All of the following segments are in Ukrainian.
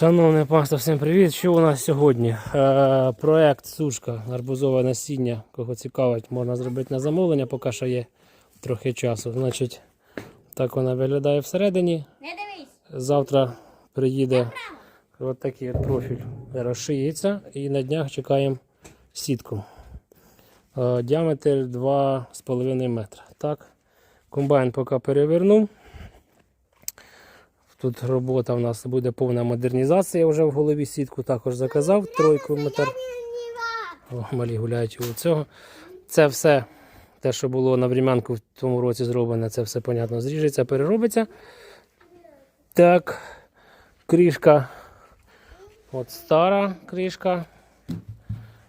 Шановне панство, всім привіт! Що у нас сьогодні? Е, проект сушка, гарбузове насіння. Кого цікавить, можна зробити на замовлення, поки що є трохи часу. Значить, так вона виглядає всередині. Не дивись. Завтра приїде от такий от профіль, розшиється і на днях чекаємо сітку. Е, Діаметр 2,5 метра. Так. Комбайн поки перевернув. Тут робота в нас буде повна модернізація. Я вже в голові сітку також заказав. Тройку метр. О, малі гуляють у цього. Це все, те, що було на врем'янку в тому році зроблене, це все, понятно, зріжеться, переробиться. Так, кришка. От стара кришка.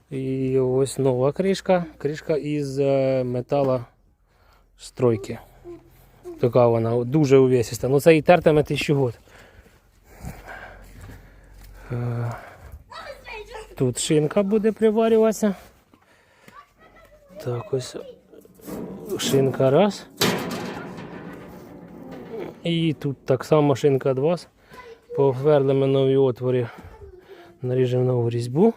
І ось нова кришка. Кришка із е, стройки. Така вона дуже увесиста. Ну це і тертиме тисячу год. Е, Тут шинка буде приварюватися. Так, ось шинка раз. І тут так само шинка 2. Повернемо нові отвори, наріжемо нову різьбу.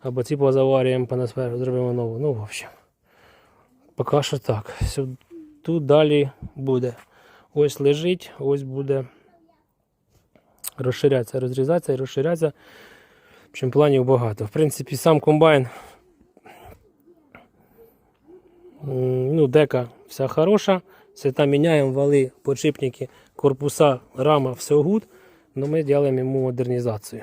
Або ці позаварюємо, понасверху, зробимо нову. Ну, в общем. Поки що так. Тут далі буде. Ось лежить, ось буде розширятися, розрізатися і розширятися. В общем, планів багато. В принципі, сам комбайн. Ну, дека вся хороша. Все там міняємо, вали, подшипники, корпуса, рама, все гуд. Но ми робимо йому модернізацію.